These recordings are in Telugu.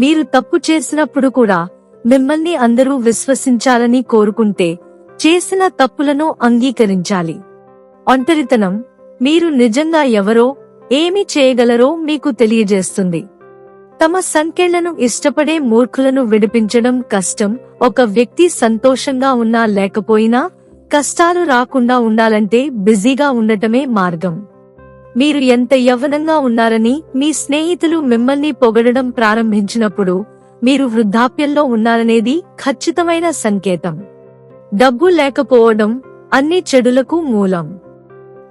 మీరు తప్పు చేసినప్పుడు కూడా మిమ్మల్ని అందరూ విశ్వసించాలని కోరుకుంటే చేసిన తప్పులను అంగీకరించాలి. ఒంటరితనం మీరు నిజంగా ఎవరో ఏమి చేయగలరో మీకు తెలియజేస్తుంది. తమ సంఖ్యలను ఇష్టపడే మూర్ఖులను విడిపించడం కష్టం ఒక వ్యక్తి సంతోషంగా ఉన్నా లేకపోయినా కష్టాలు రాకుండా ఉండాలంటే బిజీగా ఉండటమే మార్గం. మీరు ఎంత యవ్వనంగా ఉన్నారని మీ స్నేహితులు మిమ్మల్ని పొగడడం ప్రారంభించినప్పుడు మీరు వృద్ధాప్యంలో ఉన్నారనేది ఖచ్చితమైన సంకేతం. డబ్బు లేకపోవడం అన్ని చెడులకు మూలం.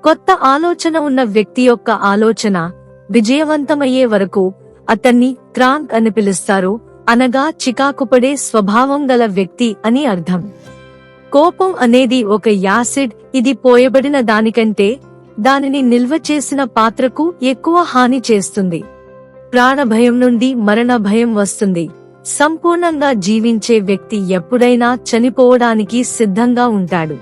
కొత్త ఆలోచన ఉన్న వ్యక్తి యొక్క ఆలోచన విజయవంతమయ్యే వరకు అతన్ని క్రాంక్ అని పిలుస్తారు అనగా చికాకుపడే స్వభావం గల వ్యక్తి అని అర్థం. కోపం అనేది ఒక యాసిడ్ ఇది పోయబడిన దానికంటే దానిని నిల్వ చేసిన పాత్రకు ఎక్కువ హాని చేస్తుంది. ప్రాణ భయం నుండి మరణ భయం వస్తుంది. సంపూర్ణంగా జీవించే వ్యక్తి ఎప్పుడైనా చనిపోవడానికి సిద్ధంగా ఉంటాడు.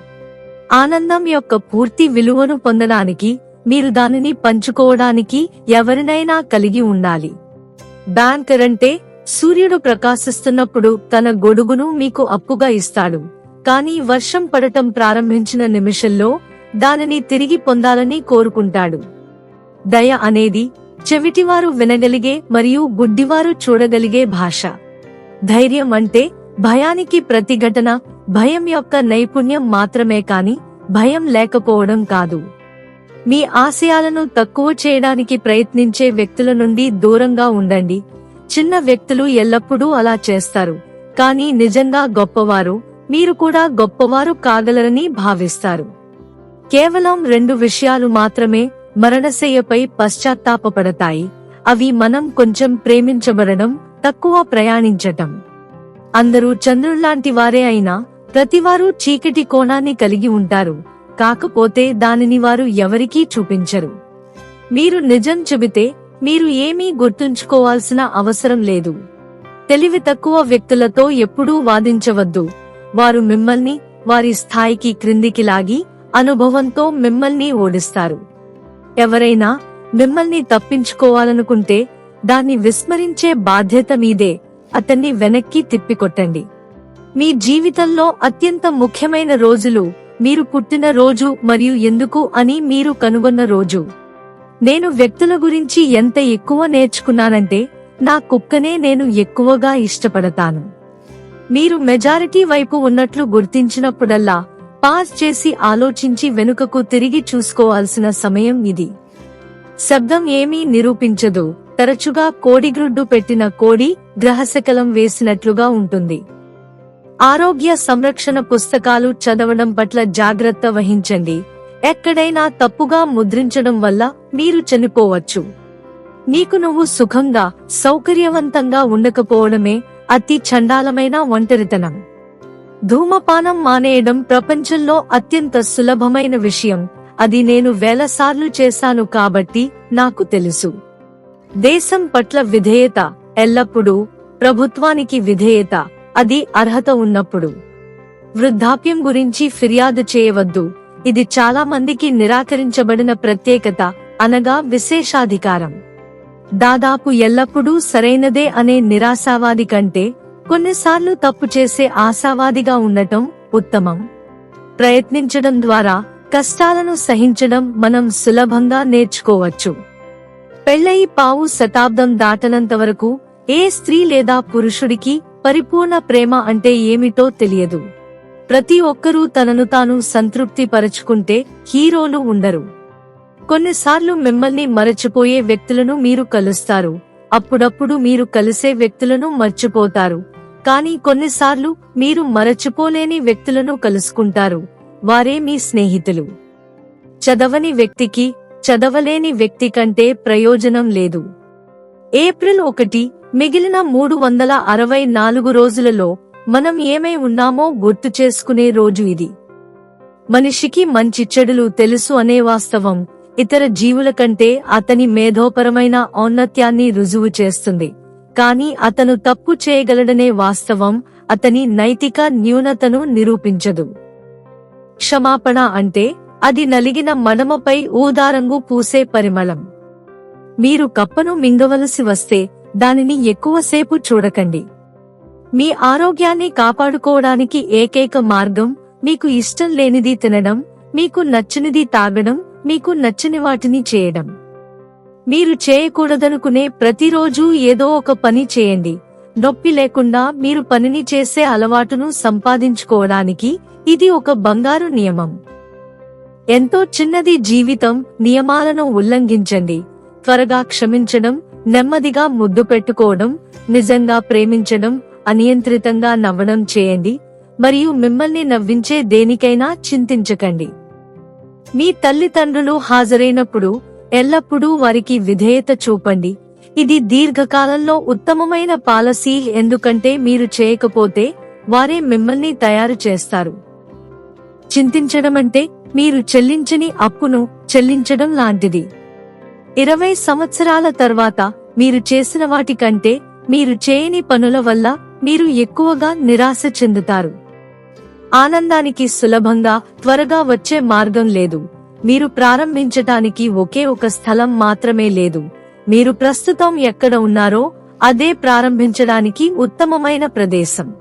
ఆనందం యొక్క పూర్తి విలువను పొందడానికి మీరు దానిని పంచుకోవడానికి ఎవరినైనా కలిగి ఉండాలి. బ్యాంకర్ అంటే సూర్యుడు ప్రకాశిస్తున్నప్పుడు తన గొడుగును మీకు అప్పుగా ఇస్తాడు. కానీ వర్షం పడటం ప్రారంభించిన నిమిషంలో దానిని తిరిగి పొందాలని కోరుకుంటాడు. దయ అనేది చెవిటివారు వినగలిగే మరియు గుడ్డివారు చూడగలిగే భాష. ధైర్యం అంటే భయానికి ప్రతిఘటన భయం యొక్క నైపుణ్యం మాత్రమే కాని భయం లేకపోవడం కాదు. మీ ఆశయాలను తక్కువ చేయడానికి ప్రయత్నించే వ్యక్తుల నుండి దూరంగా ఉండండి. చిన్న వ్యక్తులు ఎల్లప్పుడూ అలా చేస్తారు. కానీ నిజంగా గొప్పవారు మీరు కూడా గొప్పవారు కాగలరని భావిస్తారు. కేవలం రెండు విషయాలు మాత్రమే మరణశయ్యపై పశ్చాత్తాపపడతాయి. అవి మనం కొంచెం ప్రేమించబడడం తక్కువ ప్రయాణించటం. అందరూ చంద్రుల్లాంటి వారే అయినా ప్రతివారు చీకటి కోణాన్ని కలిగి ఉంటారు. కాకపోతే దానిని వారు ఎవరికీ చూపించరు. మీరు నిజం చెబితే మీరు ఏమీ గుర్తుంచుకోవాల్సిన అవసరం లేదు. తెలివి తక్కువ వ్యక్తులతో ఎప్పుడూ వాదించవద్దు. వారు మిమ్మల్ని వారి స్థాయికి క్రిందికి లాగి అనుభవంతో మిమ్మల్ని ఓడిస్తారు. ఎవరైనా మిమ్మల్ని తప్పించుకోవాలనుకుంటే దాన్ని విస్మరించే బాధ్యత మీదే అతన్ని వెనక్కి తిప్పికొట్టండి. మీ జీవితంలో అత్యంత ముఖ్యమైన రోజులు మీరు పుట్టిన రోజు మరియు ఎందుకు అని మీరు కనుగొన్న రోజు. నేను వ్యక్తుల గురించి ఎంత ఎక్కువ నేర్చుకున్నానంటే నా కుక్కనే నేను ఎక్కువగా ఇష్టపడతాను. మీరు మెజారిటీ వైపు ఉన్నట్లు గుర్తించినప్పుడల్లా పాస్ చేసి ఆలోచించి వెనుకకు తిరిగి చూసుకోవాల్సిన సమయం ఇది. శబ్దం ఏమీ నిరూపించదు. తరచుగా కోడిగ్రుడ్డు పెట్టిన కోడి గ్రహశకలం వేసినట్లుగా ఉంటుంది. ఆరోగ్య సంరక్షణ పుస్తకాలు చదవడం పట్ల జాగ్రత్త వహించండి. ఎక్కడైనా తప్పుగా ముద్రించడం వల్ల మీరు చనిపోవచ్చు. నీకు నువ్వు సుఖంగా సౌకర్యవంతంగా ఉండకపోవడమే అతి చండాలమైన ఒంటరితనం. ధూమపానం మానేయడం ప్రపంచంలో అత్యంత సులభమైన విషయం. అది నేను వేలసార్లు చేశాను కాబట్టి నాకు తెలుసు. దేశం పట్ల విధేయత ఎల్లప్పుడూ ప్రభుత్వానికి విధేయత అది అర్హత ఉన్నప్పుడు. వృద్ధాప్యం గురించి ఫిర్యాదు చేయవద్దు. ఇది చాలా మందికి నిరాకరించబడిన ప్రత్యేకత అనగా విశేషాధికారం. దాదాపు ఎల్లప్పుడూ సరైనదే అనే నిరాశావాది కంటే కొన్నిసార్లు తప్పు చేసే ఆశావాదిగా ఉండటం ఉత్తమం. ప్రయత్నించడం ద్వారా కష్టాలను సహించడం మనం సులభంగా నేర్చుకోవచ్చు. పెళ్ళయి పావు శతాబ్దం దాటనంత వరకు ఏ స్త్రీ లేదా పురుషుడికి పరిపూర్ణ ప్రేమ అంటే ఏమిటో తెలియదు. ప్రతి ఒక్కరూ తనను తాను సంతృప్తి పరచుకుంటే హీరోలు ఉండరు. కొన్నిసార్లు మిమ్మల్ని మరచిపోయే వ్యక్తులను మీరు కలుస్తారు. అప్పుడప్పుడు మీరు కలిసే వ్యక్తులను మర్చిపోతారు. కానీ కొన్నిసార్లు మీరు మరచిపోలేని వ్యక్తులను కలుసుకుంటారు. వారే మీ స్నేహితులు. చదవని వ్యక్తికి చదవలేని వ్యక్తి కంటే ప్రయోజనం లేదు. ఏప్రిల్ ఒకటి మిగిలిన మూడు వందల అరవై నాలుగు రోజులలో మనం ఏమై ఉన్నామో గుర్తు చేసుకునే రోజు ఇది. మనిషికి మంచి చెడులు తెలుసు అనే వాస్తవం ఇతర జీవుల కంటే అతని మేధోపరమైన ఔన్నత్యాన్ని రుజువు చేస్తుంది. కానీ అతను తప్పు చేయగలడనే వాస్తవం అతని నైతిక న్యూనతను నిరూపించదు. క్షమాపణ అంటే అది నలిగిన మనమపై ఊదారంగు పూసే పరిమళం. మీరు కప్పను మింగవలసి వస్తే దానిని ఎక్కువసేపు చూడకండి. మీ ఆరోగ్యాన్ని కాపాడుకోవడానికి ఏకైక మార్గం మీకు ఇష్టం లేనిది తినడం మీకు నచ్చినది తాగడం మీకు నచ్చని వాటిని చేయడం. మీరు చేయకూడదనుకునే ప్రతిరోజు ఏదో ఒక పని చేయండి. నొప్పి లేకుండా మీరు పనిని చేసే అలవాటును సంపాదించుకోవడానికి ఇది ఒక బంగారు నియమం. ఎంతో చిన్నది జీవితం నియమాలను ఉల్లంఘించండి. త్వరగా క్షమించడం నెమ్మదిగా ముద్దు పెట్టుకోవడం నిజంగా ప్రేమించడం అనియంత్రితంగా నవ్వడం చేయండి. మరియు మిమ్మల్ని నవ్వించే దేనికైనా చింతించకండి. మీ తల్లిదండ్రులు హాజరైనప్పుడు ఎల్లప్పుడూ వారికి విధేయత చూపండి. ఇది దీర్ఘకాలంలో ఉత్తమమైన పాలసీ ఎందుకంటే మీరు చేయకపోతే వారే మిమ్మల్ని తయారు చేస్తారు. చింతించడం అంటే మీరు చెల్లించని అప్పును చెల్లించడం లాంటిది. ఇరవై సంవత్సరాల తర్వాత మీరు చేసిన వాటి కంటే మీరు చేయని పనుల వల్ల మీరు ఎక్కువగా నిరాశ చెందుతారు. ఆనందానికి సులభంగా త్వరగా వచ్చే మార్గం లేదు. మీరు ప్రారంభించటానికి ఒకే ఒక స్థలం మాత్రమే లేదు. మీరు ప్రస్తుతం ఎక్కడ ఉన్నారో అదే ప్రారంభించడానికి ఉత్తమమైన ప్రదేశం.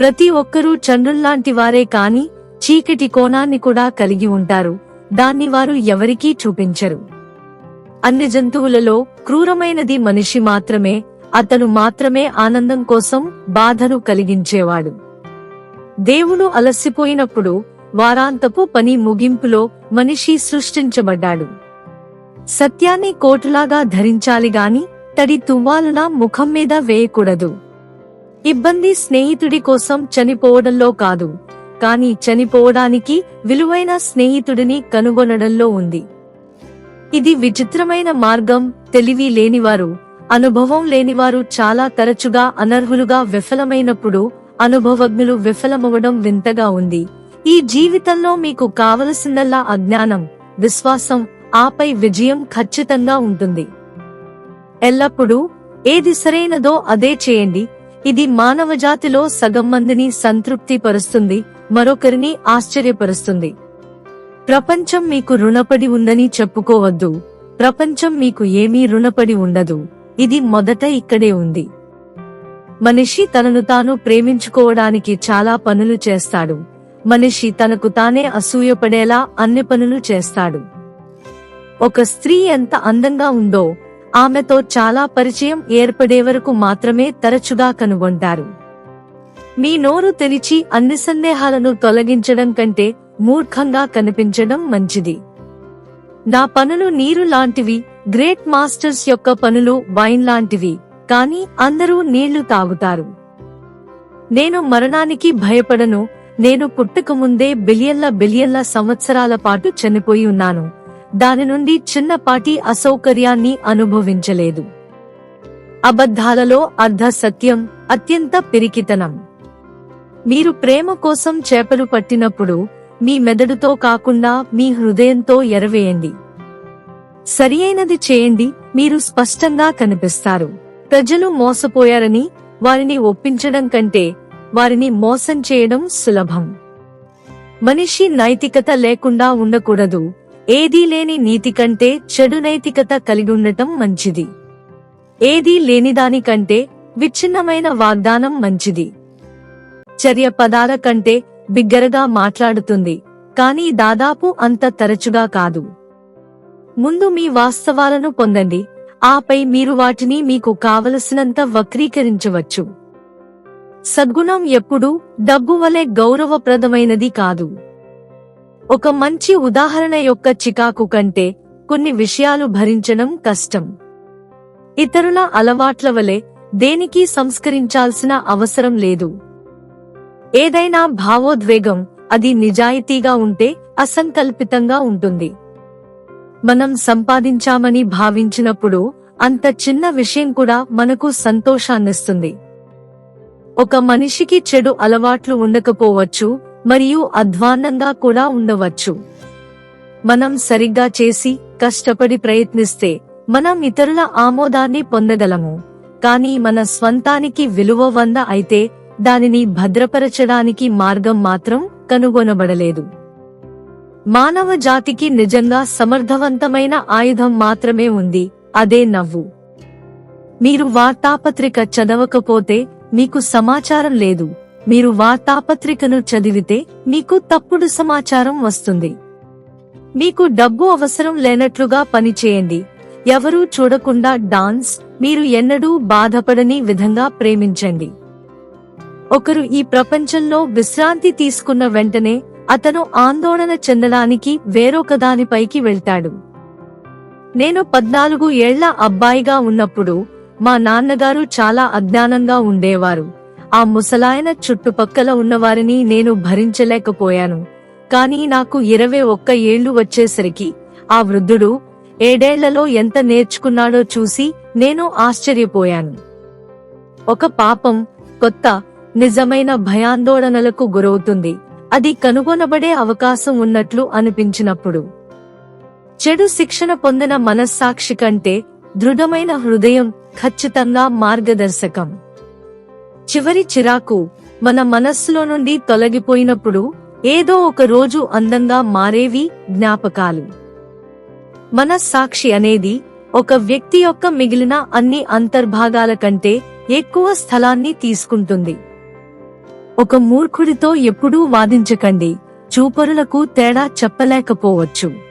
ప్రతి ఒక్కరూ చంద్రుల్లాంటి వారే కాని చీకటి కోణాన్ని కూడా కలిగి ఉంటారు. దాన్ని వారు ఎవరికీ చూపించరు. అన్ని జంతువులలో క్రూరమైనది మనిషి మాత్రమే అతను మాత్రమే ఆనందం కోసం బాధను కలిగించేవాడు. దేవుడు అలసిపోయినప్పుడు వారాంతపు పని ముగింపులో మనిషి సృష్టించబడ్డాడు. సత్యాన్ని కోటులాగా ధరించాలి గాని తడి తువ్వాలున ముఖం మీద వేయకూడదు. ఇబ్బంది స్నేహితుడి కోసం చనిపోవడంలో కాదు కాని చనిపోవడానికి విలువైన స్నేహితుడిని కనుగొనడంలో ఉంది. ఇది విచిత్రమైన మార్గం తెలివి లేనివారు అనుభవం లేనివారు చాలా తరచుగా అనర్హులుగా విఫలమైనప్పుడు అనుభవజ్ఞులు విఫలమవడం వింతగా ఉంది. ఈ జీవితంలో మీకు కావలసిందల్లా అజ్ఞానం విశ్వాసం ఆపై విజయం ఖచ్చితంగా ఉంటుంది. ఎల్లప్పుడూ ఏది సరైనదో అదే చేయండి. ఇది మానవజాతిలో సగం మందిని సంతృప్తి పరుస్తుంది మరొకరిని ఆశ్చర్యపరుస్తుంది. ప్రపంచం మీకు రుణపడి ఉందని చెప్పుకోవద్దు. ప్రపంచం మీకు ఏమీ రుణపడి ఉండదు. ఇది మొదట ఇక్కడే ఉంది. మనిషి తనను తాను ప్రేమించుకోవడానికి చాలా పనులు చేస్తాడు. మనిషి తనకు తానే అసూయపడేలా అన్ని పనులు చేస్తాడు. ఒక స్త్రీ ఎంత అందంగా ఉందో ఆమెతో చాలా పరిచయం ఏర్పడే వరకు మాత్రమే తరచుగా కనుగొంటారు. మీ నోరు తెరిచి అన్ని సందేహాలను తొలగించడం కంటే మూర్ఖంగా కనిపించడం మంచిది. నా పనులు నీరు లాంటివి గ్రేట్ మాస్టర్స్ యొక్క పనులు వైన్ లాంటివి కానీ అందరూ నీళ్ళు తాగుతారు. నేను మరణానికి భయపడను నేను పుట్టకముందే బిలియన్ల బిలియన్ల సంవత్సరాల పాటు చనిపోయి ఉన్నాను. దాని నుండి చిన్నపాటి అసౌకర్యాన్ని అనుభవించలేదు. అబద్ధాలలో అర్ధ సత్యం అత్యంత పిరికితనం. మీరు ప్రేమ కోసం చేపలు పట్టినప్పుడు మీ మెదడుతో కాకుండా మీ హృదయంతో ఎరవేయండి. సరియైనది చేయండి మీరు స్పష్టంగా కనిపిస్తారు. ప్రజలు మోసపోయారని వారిని ఒప్పించడం కంటే వారిని మోసం చేయడం సులభం. మనిషి నైతికత లేకుండా ఉండకూడదు. ఏదీ లేని నీతి కంటే చెడు నైతికత కలిగి ఉండటం మంచిది. ఏదీ లేనిదానికంటే విచ్ఛిన్నమైన వాగ్దానం మంచిది. చర్య పదాల కంటే బిగ్గరగా మాట్లాడుతుంది కానీ దాదాపు అంత తరచుగా కాదు. ముందు మీ వాస్తవాలను పొందండి ఆపై మీరు వాటిని మీకు కావలసినంత వక్రీకరించవచ్చు. సద్గుణం ఎప్పుడూ డబ్బు వలె గౌరవప్రదమైనది కాదు. ఒక మంచి ఉదాహరణ యొక్క చికాకు కంటే కొన్ని విషయాలు భరించడం కష్టం. ఇతరుల అలవాట్ల వలె దేనికి సంస్కరించాల్సిన అవసరం లేదు. ఏదైనా భావోద్వేగం అది నిజాయితీగా ఉంటే అసంకల్పితంగా ఉంటుంది. మనం సంపాదించామని భావించినప్పుడు అంత చిన్న విషయం కూడా మనకు సంతోషాన్నిస్తుంది. ఒక మనిషికి చెడు అలవాట్లు ఉండకపోవచ్చు మరియు అధ్వాన్నంగా కూడా ఉండవచ్చు. మనం సరిగ్గా చేసి కష్టపడి ప్రయత్నిస్తే మనం ఇతరుల ఆమోదాన్ని పొందగలము. కానీ మన స్వంతానికి విలువ వంద అయితే దానిని భద్రపరచడానికి మార్గం మాత్రం కనుగొనబడలేదు. మానవ జాతికి నిజంగా సమర్థవంతమైన ఆయుధం మాత్రమే ఉంది అదే నవ్వు. మీరు వార్తాపత్రిక చదవకపోతే మీకు సమాచారం లేదు. మీరు వార్తాపత్రికను చదివితే మీకు తప్పుడు సమాచారం వస్తుంది. మీకు డబ్బు అవసరం లేనట్లుగా పనిచేయండి. ఎవరూ చూడకుండా డాన్స్ మీరు ఎన్నడూ బాధపడని విధంగా ప్రేమించండి. ఒకరు ఈ ప్రపంచంలో విశ్రాంతి తీసుకున్న వెంటనే అతను ఆందోళన చెందడానికి వేరొక దానిపైకి వెళ్తాడు. నేను పద్నాలుగు ఏళ్ళ అబ్బాయిగా ఉన్నప్పుడు మా నాన్నగారు చాలా అజ్ఞానంగా ఉండేవారు. ఆ ముసలాయన చుట్టుపక్కల ఉన్నవారిని నేను భరించలేకపోయాను. కానీ నాకు ఇరవై ఒక్క ఏళ్ళు వచ్చేసరికి ఆ వృద్ధుడు ఏడేళ్ళలో ఎంత నేర్చుకున్నాడో చూసి నేను ఆశ్చర్యపోయాను. ఒక పాపం కొత్త నిజమైన భయాందోళనలకు గురవుతుంది. అది కనుగొనబడే అవకాశం ఉన్నట్లు అనిపించినప్పుడు. చెడు శిక్షణ పొందిన మనస్సాక్షి కంటే దృఢమైన హృదయం ఖచ్చితంగా మార్గదర్శకం. చివరి చిరాకు మన మనస్సులో నుండి తొలగిపోయినప్పుడు ఏదో ఒక రోజు అందంగా మారేవి జ్ఞాపకాలు. మనస్సాక్షి అనేది ఒక వ్యక్తి యొక్క మిగిలిన అన్ని అంతర్భాగాల కంటే ఎక్కువ స్థలాన్ని తీసుకుంటుంది. ఒక మూర్ఖుడితో ఎప్పుడూ వాదించకండి చూపరులకు తేడా చెప్పలేకపోవచ్చు.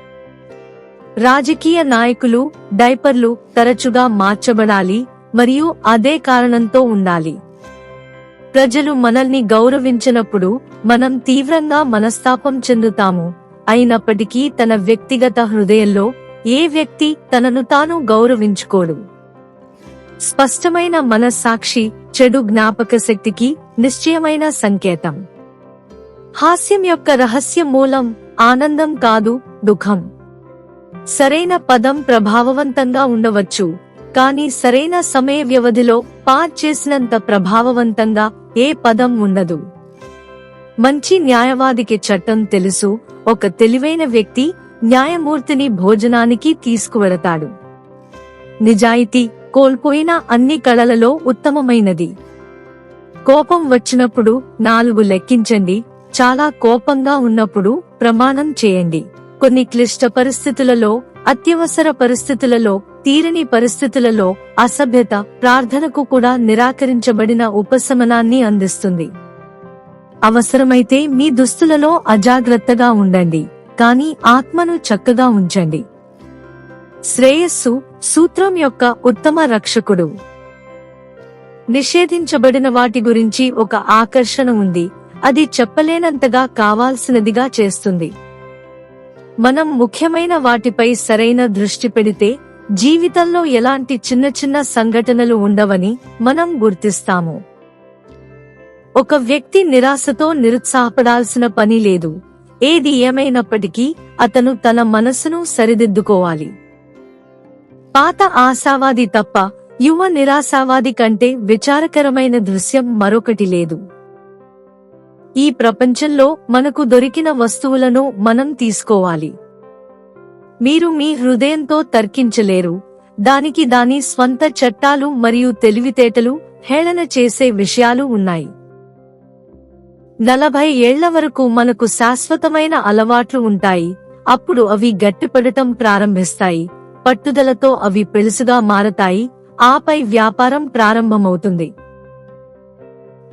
రాజకీయ నాయకులు డైపర్లు తరచుగా మార్చబడాలి మరియు అదే కారణంతో ఉండాలి. ప్రజలు మనల్ని గౌరవించినప్పుడు మనం తీవ్రంగా మనస్తాపం చెందుతాము. అయినప్పటికీ తన వ్యక్తిగత హృదయంలో ఏ వ్యక్తి తనను తాను గౌరవించుకోడు. స్పష్టమైన మనస్సాక్షి చెడు జ్ఞాపక శక్తికి నిశ్చయమైన సంకేతం. హాస్యం యొక్క రహస్య మూలం ఆనందం కాదు దుఃఖం. సరైన పదం ప్రభావవంతంగా ఉండవచ్చు. కానీ సరైన సమయ వ్యవధిలో పార్ చేసినంత ప్రభావవంతంగా ఏ పదం ఉండదు. మంచి న్యాయవాదికి చట్టం తెలుసు. ఒక తెలివైన వ్యక్తి న్యాయమూర్తిని భోజనానికి తీసుకువెడతాడు నిజాయితీ కోల్పోయిన అన్ని కళలలో ఉత్తమమైనది. కోపం వచ్చినప్పుడు నాలుగు లెక్కించండి. చాలా కోపంగా ఉన్నప్పుడు ప్రమాణం చేయండి. కొన్ని క్లిష్ట పరిస్థితులలో అత్యవసర పరిస్థితులలో తీరని పరిస్థితులలో అసభ్యత ప్రార్థనకు కూడా నిరాకరించబడిన ఉపశమనాన్ని అందిస్తుంది. అవసరమైతే మీ దుస్తులలో అజాగ్రత్తగా ఉండండి కానీ ఆత్మను చక్కగా ఉంచండి. శ్రేయస్సు సూత్రం యొక్క ఉత్తమ రక్షకుడు. నిషేధించబడిన వాటి గురించి ఒక ఆకర్షణ ఉంది అది చెప్పలేనంతగా కావాల్సినదిగా చేస్తుంది. మనం ముఖ్యమైన వాటిపై సరైన దృష్టి పెడితే జీవితంలో ఎలాంటి చిన్న చిన్న సంఘటనలు ఉండవని మనం గుర్తిస్తాము. ఒక వ్యక్తి నిరాశతో నిరుత్సాహపడాల్సిన పని లేదు. ఏది ఏమైనప్పటికీ అతను తన మనసును సరిదిద్దుకోవాలి. పాత ఆశావాది తప్ప యువ నిరాశావాది కంటే విచారకరమైన దృశ్యం మరొకటి లేదు. ఈ ప్రపంచంలో మనకు దొరికిన వస్తువులను మనం తీసుకోవాలి. మీరు మీ హృదయంతో తర్కించలేరు. దానికి దాని స్వంత చట్టాలు మరియు తెలివితేటలు హేళన చేసే విషయాలు ఉన్నాయి. నలభై ఏళ్ళ వరకు మనకు శాశ్వతమైన అలవాట్లు ఉంటాయి. అప్పుడు అవి గట్టిపడటం ప్రారంభిస్తాయి. పట్టుదలతో అవి పెలుసుగా మారతాయి. ఆపై వ్యాపారం ప్రారంభమవుతుంది.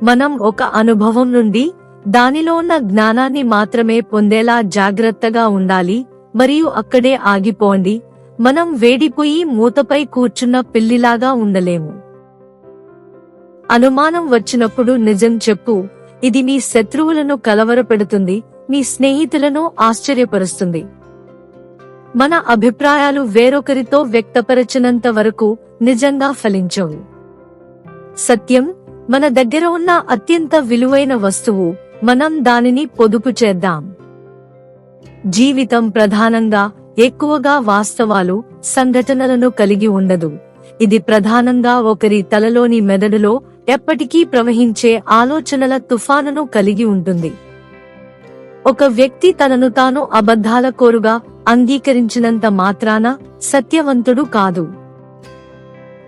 మనం ఒక అనుభవం నుండి దానిలో ఉన్న జ్ఞానాన్ని మాత్రమే పొందేలా జాగ్రత్తగా ఉండాలి మరియు అక్కడే ఆగిపోండి. మనం వేడిపోయి మూతపై కూర్చున్న పిల్లిలాగా ఉండలేము. అనుమానం వచ్చినప్పుడు నిజం చెప్పు. ఇది మీ శత్రువులను కలవరపెడుతుంది మీ స్నేహితులను ఆశ్చర్యపరుస్తుంది. మన అభిప్రాయాలు వేరొకరితో వ్యక్తపరచినంత వరకు నిజంగా ఫలించవు. సత్యం మన దగ్గర ఉన్న అత్యంత విలువైన వస్తువు మనం దానిని పొదుపు చేద్దాం. జీవితం ప్రధానంగా ఎక్కువగా వాస్తవాలు సంఘటనలను కలిగి ఉండదు. ఇది ప్రధానంగా ఒకరి తలలోని మెదడులో ఎప్పటికీ ప్రవహించే ఆలోచనల తుఫానును కలిగి ఉంటుంది. ఒక వ్యక్తి తనను తాను అబద్ధాల కోరుగా అంగీకరించినంత మాత్రాన సత్యవంతుడు కాదు.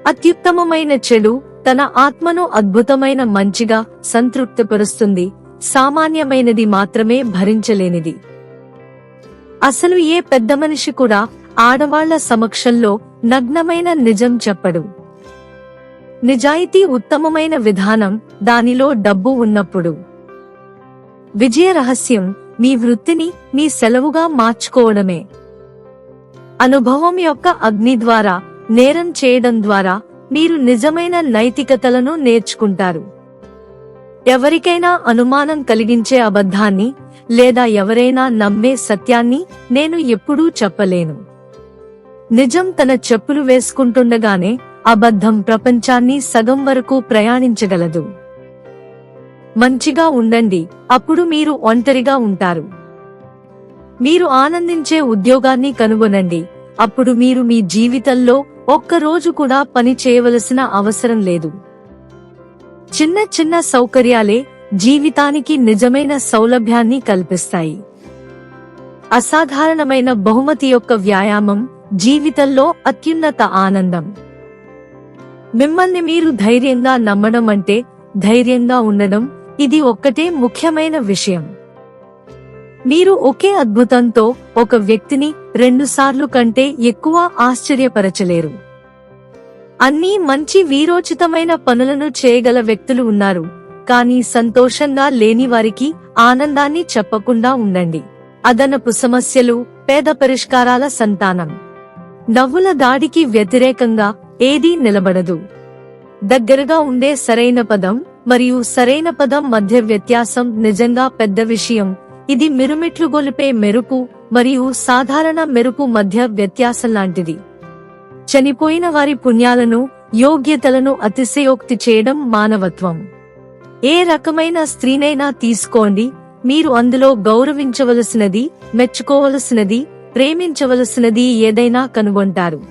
అత్యుత్తమమైన చెడు తన ఆత్మను అద్భుతమైన మంచిగా సంతృప్తిపరుస్తుంది సామాన్యమైనది మాత్రమే భరించలేనిది. అసలు ఏ పెద్ద మనిషి కూడా ఆడవాళ్ళ సమక్షంలో నగ్నమైన నిజం చెప్పడు. నిజాయితీ ఉత్తమమైన విధానం దానిలో డబ్బు ఉన్నప్పుడు. విజయ రహస్యం మీ వృత్తిని మీ సెలవుగా మార్చుకోవడమే. అనుభవం యొక్క అగ్ని ద్వారా నేరం చేయడం ద్వారా మీరు నిజమైన నైతికతలను నేర్చుకుంటారు. ఎవరికైనా అనుమానం కలిగించే అబద్ధాన్ని లేదా ఎవరైనా నమ్మే సత్యాన్ని నేను ఎప్పుడూ చెప్పలేను. నిజం తన చెప్పులు వేసుకుంటుండగానే అబద్ధం ప్రపంచాన్ని సగం వరకు ప్రయాణించగలదు. మంచిగా ఉండండి అప్పుడు మీరు ఒంటరిగా ఉంటారు. మీరు ఆనందించే ఉద్యోగాన్ని కనుగొనండి అప్పుడు మీరు మీ జీవితంలో ఒక్క రోజు కూడా పని చేయవలసిన అవసరం లేదు. చిన్న చిన్న సౌకర్యాలే జీవితానికి నిజమైన సౌలభ్యాన్ని కల్పిస్తాయి. అసాధారణమైన బహుమతి యొక్క వ్యాయామం జీవితంలో అత్యున్నత ఆనందం. మిమ్మల్ని మీరు ధైర్యంగా నమ్మడం అంటే ధైర్యంగా ఉండడం ఇది ఒక్కటే ముఖ్యమైన విషయం. మీరు ఒకే అద్భుతంతో ఒక వ్యక్తిని రెండుసార్లు కంటే ఎక్కువ ఆశ్చర్యపరచలేరు. అన్నీ మంచి వీరోచితమైన పనులను చేయగల వ్యక్తులు ఉన్నారు. కానీ సంతోషంగా లేని వారికి ఆనందాన్ని చెప్పకుండా ఉండండి. అదనపు సమస్యలు పేద పరిష్కారాల సంతానం. నవ్వుల దాడికి వ్యతిరేకంగా ఏదీ నిలబడదు. దగ్గరగా ఉండే సరైన పదం మరియు సరైన పదం మధ్య వ్యత్యాసం నిజంగా పెద్ద విషయం. ఇది మిరుమిట్లు గొలిపే మెరుపు మరియు సాధారణ మెరుపు మధ్య వ్యత్యాసం లాంటిది చనిపోయిన వారి పుణ్యాలను యోగ్యతలను అతిశయోక్తి చేయడం మానవత్వం. ఏ రకమైన స్త్రీనైనా తీసుకోండి మీరు అందులో గౌరవించవలసినది మెచ్చుకోవలసినది ప్రేమించవలసినది ఏదైనా కనుగొంటారు.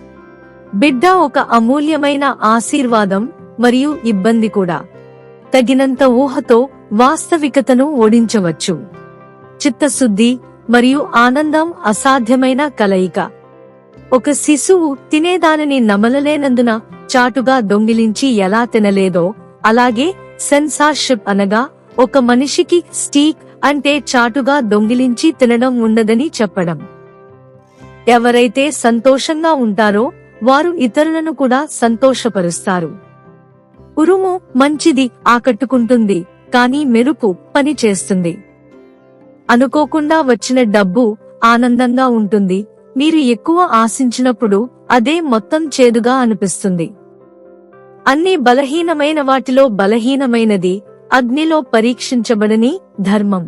బిడ్డ ఒక అమూల్యమైన ఆశీర్వాదం మరియు ఇబ్బంది కూడా. తగినంత ఊహతో వాస్తవికతను ఓడించవచ్చు. చిత్తశుద్ధి మరియు ఆనందం అసాధ్యమైన కలయిక. ఒక శిశువు తినేదానిని నమలలేనందున చాటుగా దొంగిలించి ఎలా తినలేదో అలాగే సెన్సార్షిప్ అనగా ఒక మనిషికి స్టీక్ అంటే చాటుగా దొంగిలించి తినడం ఉండదని చెప్పడం. ఎవరైతే సంతోషంగా ఉంటారో వారు ఇతరులను కూడా సంతోషపరుస్తారు. ఉరుము మంచిది ఆకట్టుకుంటుంది కానీ మెరుపు పని చేస్తుంది అనుకోకుండా వచ్చిన డబ్బు ఆనందంగా ఉంటుంది మీరు ఎక్కువ ఆశించినప్పుడు అదే మొత్తం చేదుగా అనిపిస్తుంది. అన్ని బలహీనమైన వాటిలో బలహీనమైనది అగ్నిలో పరీక్షించబడని ధర్మం.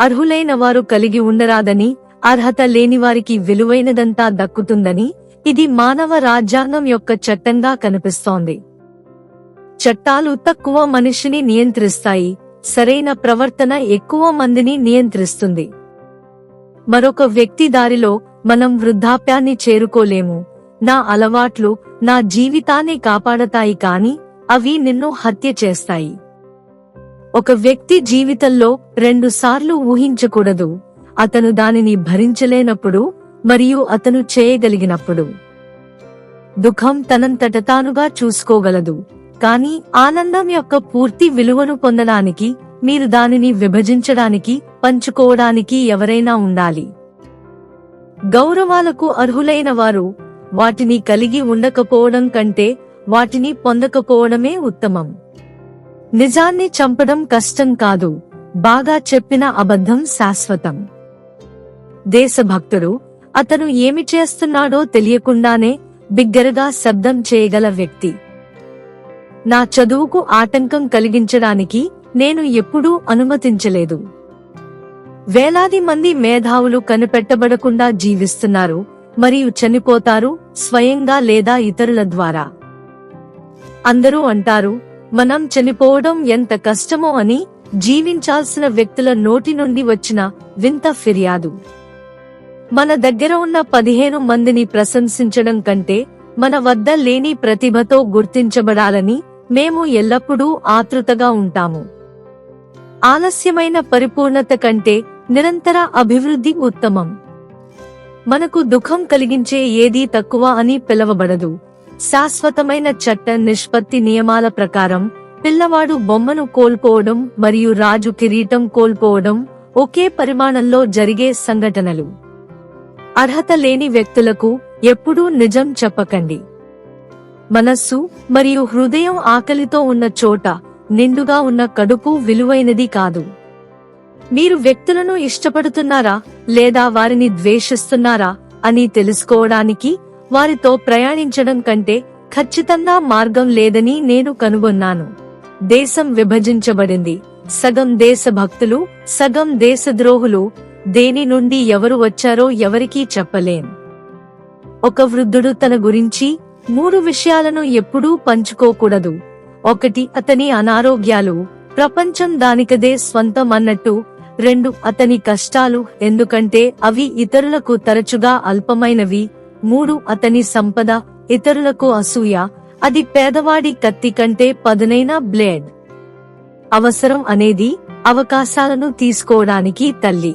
అర్హులైన వారు కలిగి ఉండరాదని అర్హత లేని వారికి విలువైనదంతా దక్కుతుందని ఇది మానవ రాజ్యాంగం యొక్క చట్టంగా కనిపిస్తోంది. చట్టాలు తక్కువ మనిషిని నియంత్రిస్తాయి సరైన ప్రవర్తన ఎక్కువ మందిని నియంత్రిస్తుంది. మరొక వ్యక్తి దారిలో మనం వృద్ధాప్యాన్ని చేరుకోలేము. నా అలవాట్లు నా జీవితాన్ని కాపాడతాయి కాని అవి నిన్ను హత్య చేస్తాయి. ఒక వ్యక్తి జీవితంలో రెండు సార్లు ఊహించకూడదు. అతను దానిని భరించలేనప్పుడు మరియు అతను చేయగలిగినప్పుడు. దుఃఖం తనంతట తానుగా చూసుకోగలదు. కానీ ఆనందం యొక్క పూర్తి విలువను పొందడానికి మీరు దానిని విభజించడానికి పంచుకోవడానికి ఎవరైనా ఉండాలి. గౌరవాలకు అర్హులైన వారు వాటిని కలిగి ఉండకపోవడం కంటే వాటిని పొందకపోవడమే ఉత్తమం. నిజాన్ని చంపడం కష్టం కాదు బాగా చెప్పిన అబద్ధం శాశ్వతం. దేశభక్తుడు అతను ఏమి చేస్తున్నాడో తెలియకుండానే బిగ్గరగా శబ్దం చేయగల వ్యక్తి. నా చదువుకు ఆటంకం కలిగించడానికి నేను ఎప్పుడూ అనుమతించలేదు. వేలాది మంది మేధావులు కనిపెట్టబడకుండా జీవిస్తున్నారు మరియు చనిపోతారు స్వయంగా లేదా ఇతరుల ద్వారా. అందరూ అంటారు మనం చనిపోవడం ఎంత కష్టమో అని జీవించాల్సిన వ్యక్తుల నోటి నుండి వచ్చిన వింత ఫిర్యాదు. మన దగ్గర ఉన్న పదిహేను మందిని ప్రశంసించడం కంటే మన వద్ద లేని ప్రతిభతో గుర్తించబడాలని మేము ఎల్లప్పుడూ ఆతృతగా ఉంటాము. ఆలస్యమైన పరిపూర్ణత కంటే నిరంతర అభివృద్ధి ఉత్తమం. మనకు దుఃఖం కలిగించే ఏదీ తక్కువ అని పిలవబడదు. శాశ్వతమైన చట్ట నిష్పత్తి నియమాల ప్రకారం పిల్లవాడు బొమ్మను కోల్పోవడం మరియు రాజు కిరీటం కోల్పోవడం ఒకే పరిమాణంలో జరిగే సంఘటనలు. అర్హత లేని వ్యక్తులకు ఎప్పుడూ నిజం చెప్పకండి. మనస్సు మరియు హృదయం ఆకలితో ఉన్న చోట నిండుగా ఉన్న కడుపు విలువైనది కాదు. మీరు వ్యక్తులను ఇష్టపడుతున్నారా లేదా వారిని ద్వేషిస్తున్నారా అని తెలుసుకోవడానికి వారితో ప్రయాణించడం కంటే ఖచ్చితంగా మార్గం లేదని నేను కనుగొన్నాను. దేశం విభజించబడింది. సగం దేశభక్తులు సగం దేశద్రోహులు దేని నుండి ఎవరు వచ్చారో ఎవరికీ చెప్పలేం. ఒక వృద్ధుడు తన గురించి మూడు విషయాలను ఎప్పుడూ పంచుకోకూడదు. ఒకటి అతని అనారోగ్యాలు. ప్రపంచం దానికదే స్వంతం అన్నట్టు రెండు అతని కష్టాలు ఎందుకంటే అవి ఇతరులకు తరచుగా అల్పమైనవి. మూడు అతని సంపద ఇతరులకు అసూయ. అది పేదవాడి కత్తి కంటే పదునైన బ్లేడ్. అవసరం అనేది అవకాశాలను తీసుకోవడానికి తల్లి.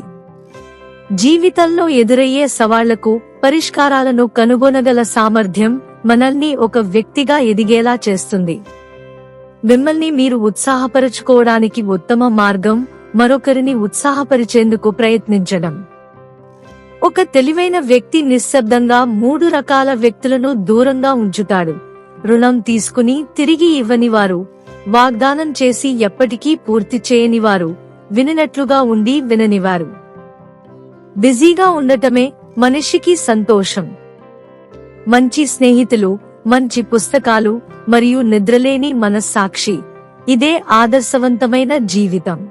జీవితంలో ఎదురయ్యే సవాళ్ళకు పరిష్కారాలను కనుగొనగల సామర్థ్యం మనల్ని ఒక వ్యక్తిగా ఎదిగేలా చేస్తుంది. మిమ్మల్ని మీరు ఉత్సాహపరచుకోవడానికి ఉత్తమ మార్గం మరొకరిని ఉత్సాహపరిచేందుకు ప్రయత్నించడం. ఒక తెలివైన వ్యక్తి నిశ్శబ్దంగా మూడు రకాల వ్యక్తులను దూరంగా ఉంచుతాడు. రుణం తీసుకుని తిరిగి ఇవ్వని వారు వాగ్దానం చేసి ఎప్పటికీ పూర్తి చేయని వారు వినినట్లుగా ఉండి విననివారు. బిజీగా ఉండటమే మనిషికి సంతోషం. మంచి స్నేహితులు మంచి పుస్తకాలు మరియు నిద్రలేని మనస్సాక్షి ఇదే ఆదర్శవంతమైన జీవితం.